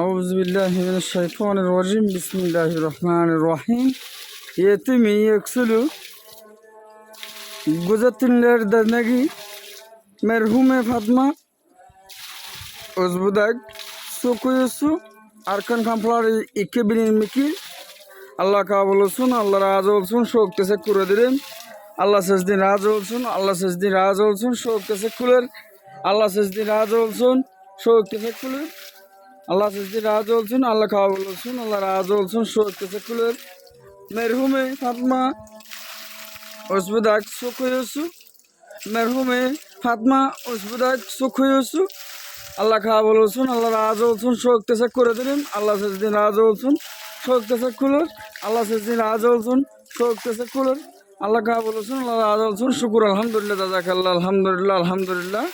আউজ বিল্লাহ শৈফান রহিম বিসমুল্লাহ রহমান রহিম। এতিমি একসুলু গুজরতিনের দন্দগি মেরহুমে ফাতমা উজবুদাক সুকুয়সু আরকান খামফলার ইকে বিলিন মিকি। আল্লাহ কাবুল হসুন, আল্লাহ রাজ হলসুন শোকতেছে করে দিলেন। আল্লাহ শেষদিন রাজ হলসুন, আল্লাহ শেষদিন রাজ হলসুন শোকতেছে খুলের আল্লাহ শেষদিন রাজ হলসুন শোকতেছে আল্লাহ সৃষ্টি রাজ বলছেন আল্লাহ খাওয়া বলছেন আল্লাহ রাজ বলছেন সুরক্ষা খুলের মেরহুমে ফাতমা অসুবিধাক সুখ হয়ে আসু মেরহুমে ফাতমা অসুবিধাক সুখ হয়ে আসু আল্লাহ খাওয়া বলছেন আল্লাহ রাজ বলছেন সুরক্ষা করে দিলেন। আল্লাহ সৃষ্টি রাজ বলছেন সুরক্ষা খুলের আল্লাহ সৃষ্টি রাজ বলছেন সুরক্ষা খুলের আল্লাহ খাওয়া বলছেন আল্লাহ রাজ বলছেন শুকুর আলহামদুলিল্লাহ দাদা খাল্লা আলহামদুলিল্লাহ আলহামদুলিল্লাহ।